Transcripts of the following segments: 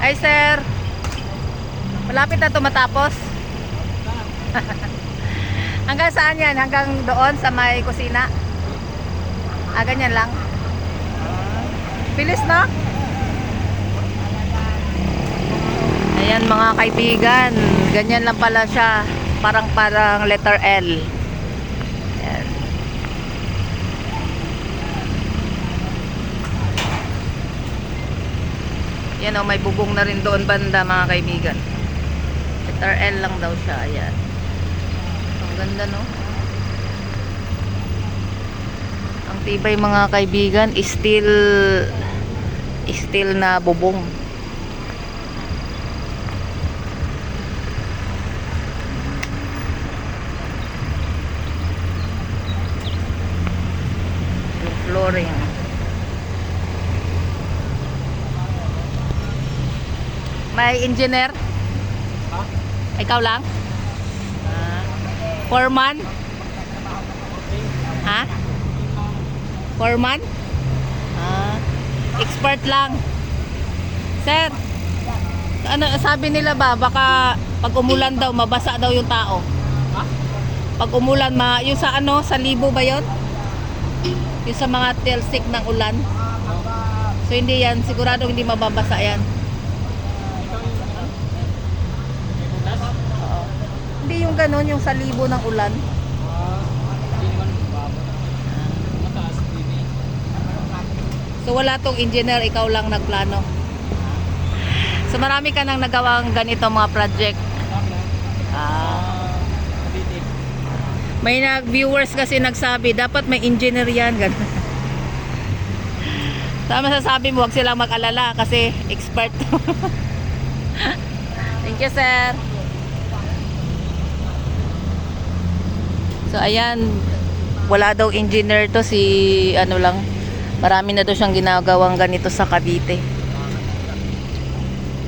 Ay, sir. Malapit na ito matapos. Hanggang saan yan? Hanggang doon sa may kusina? Ah, ganyan lang. Bilis na. Ayan mga kaibigan. Ganyan lang pala siya. Parang parang letter L. Yan o, may bubong na rin doon banda mga kaibigan. Letter L lang daw siya. Ayan. Ang ganda no. Ang tibay mga kaibigan, still still na bubong. Flooring. May engineer? Ikaw lang? Ah. Foreman? Ha? Foreman? Ah. Expert lang. Sir, ano sabi nila ba baka pag umulan daw mabasa daw yung tao? Pag umulan ma yung sa ano sa libo ba 'yon? Yung sa mga telsik ng ulan. So hindi yan sigurado hindi mababasa yan. Hindi yung ganon yung sa libo ng ulan. So wala tong engineer, ikaw lang nagplano. So marami ka nang nagawang ganito mga project. Ah. May nag-viewers kasi nagsabi, dapat may engineer yan. Ganun. Tama sasabi mo, huwag silang mag-alala kasi expert. Thank you, sir. So, ayan. Wala daw engineer to si ano lang. Marami na daw siyang ginagawang ganito sa Cavite.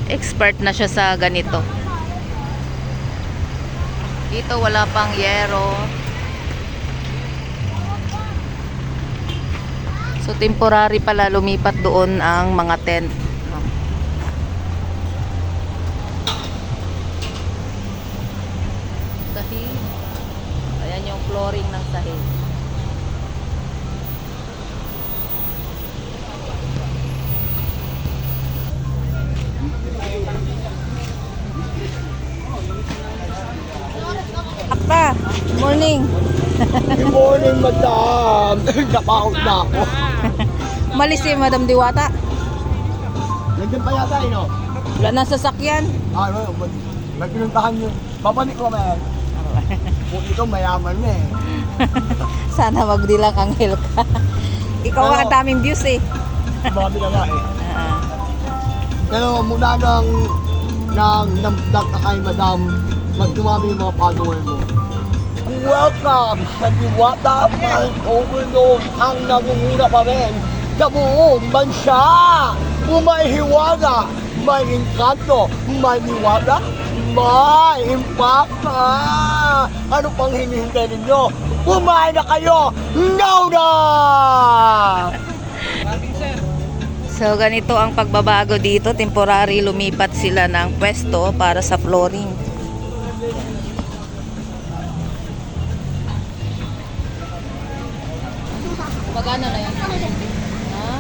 Expert na siya sa ganito. Dito wala pang yero. So temporary pala lumipat doon ang mga tent. Sahig. Ayan yung flooring ng sahig. Akta, good morning. Good morning, madam. Napaot na ako. Malis si Madam Diwata. Nandiyan pa yata, eh, no? Wala na sasakyan. Ah, no, mag- nagpinuntahan nyo. Papanik ko, man. Kung ito, mayaman na eh. Sana magdilang anghel ka. Ikaw Ano? ang daming views eh. Marami na nga eh. Ah, Pero mula nang nang namdak na kay madam, magdumami yung mga follower mo. Welcome sa Diwata Park Overload ang nangunguna pa rin sa buong bansa. Bumayhiwaga, may engkanto, may niwala, may impacta. Ano pang hinihintay ninyo? Kumain na kayo! Now na! So ganito ang pagbabago dito. Temporary lumipat sila ng pwesto para sa flooring. Gumagana na yan. Ha?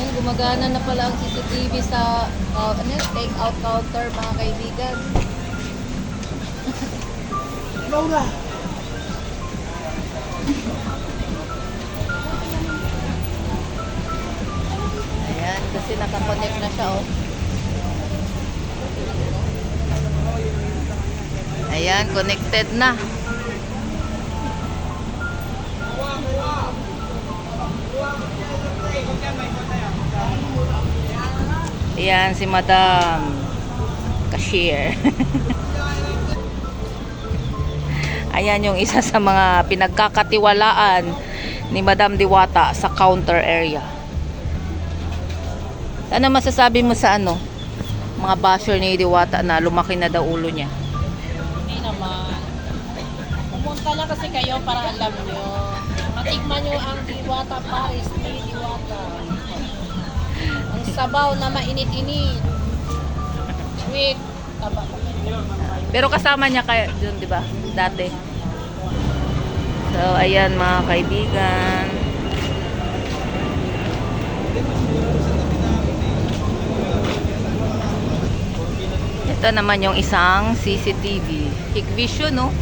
Yan, gumagana na pala ang CCTV sa uh, ano, take out counter mga kaibigan. Na! Ayan, kasi nakakonect na siya oh. Ayan, connected na. Ayan, si Madam Cashier. Ayan yung isa sa mga pinagkakatiwalaan ni Madam Diwata sa counter area. Ano masasabi mo sa ano? Mga basher ni Diwata na lumaki na daw ulo niya. Hindi naman. Pumunta na kasi kayo para alam nyo. Matikman nyo ang Diwata Paris ni Diwata. Ang sabaw na mainit-init. Sweet. Taba. Pero kasama niya kayo dun, di ba? Dati. So, ayan mga kaibigan. Ito naman yung isang CCTV. Hikvision, no?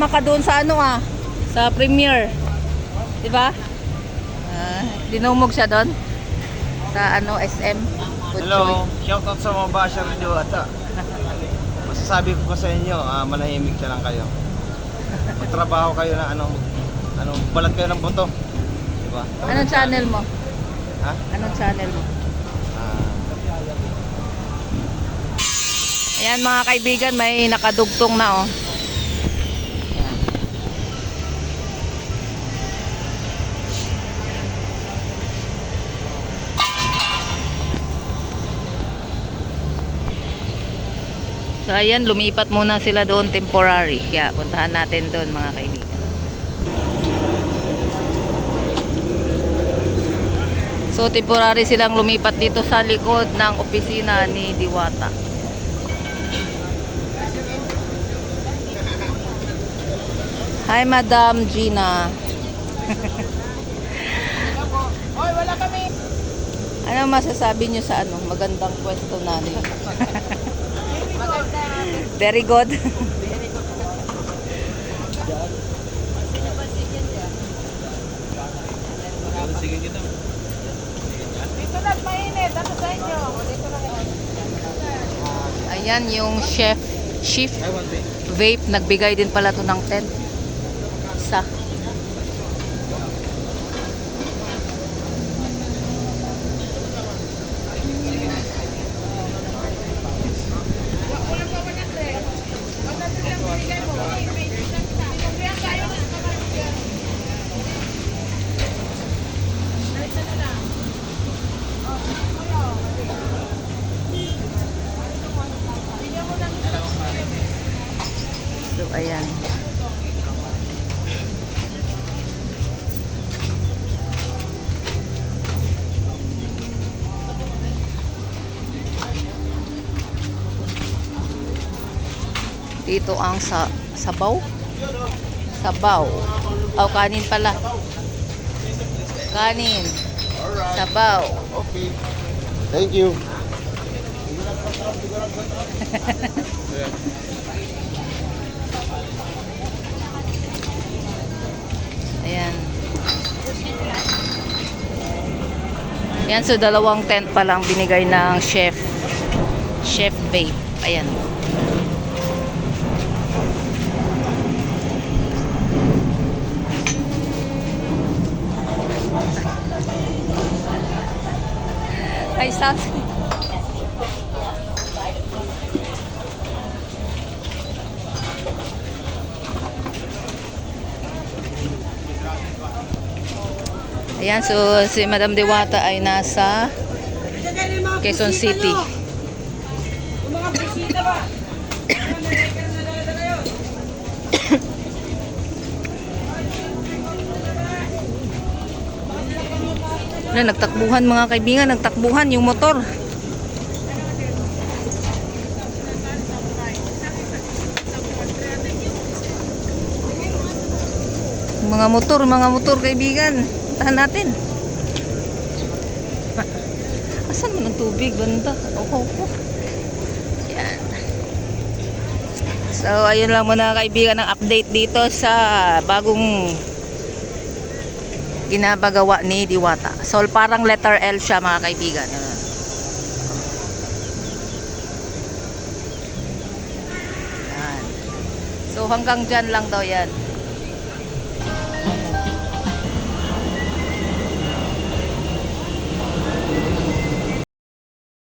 Maka doon sa ano ah, sa premiere. 'Di ba? Ah, dinumog siya doon sa ano SM. Hello, shoutout sa mga basher nyo at ah, masasabi ko sa inyo, ah, manahimik na lang kayo. Magtrabaho kayo na ano, ano, balat kayo ng buto. Ba? Anong channel mo? Ha? Anong channel mo? Ah, Ayan mga kaibigan, may nakadugtong na oh. So ayan, lumipat muna sila doon temporary. Kaya puntahan natin doon mga kaibigan. So temporary silang lumipat dito sa likod ng opisina ni Diwata. Hi, Madam Gina. Hoy, wala kami. Ano masasabi niyo sa ano magandang pwesto namin? Very good. Dito na, mainit. Ano sa inyo? Dito na. Ayan yung chef chief vape nagbigay din pala to ng tent. Isa. So ayan. Dito ang sa sabaw. Sabaw. O kanin pala. Kanin. Sabaw. Okay. Thank you. Ayan. Ayan, so dalawang tent pa lang binigay ng chef. Chef Babe. Ayan. Sounds Ayan, so si Madam Diwata ay nasa Quezon City. Na, nagtakbuhan mga kaibigan, nagtakbuhan yung motor. Mga motor, mga motor kaibigan. Tahan natin. Asan mo ng tubig, banda? Opo, opo. Yan. So, ayun lang muna kaibigan ng update dito sa bagong ginabagawa ni Diwata. So, parang letter L siya mga kaibigan. Yan. So, hanggang dyan lang daw yan.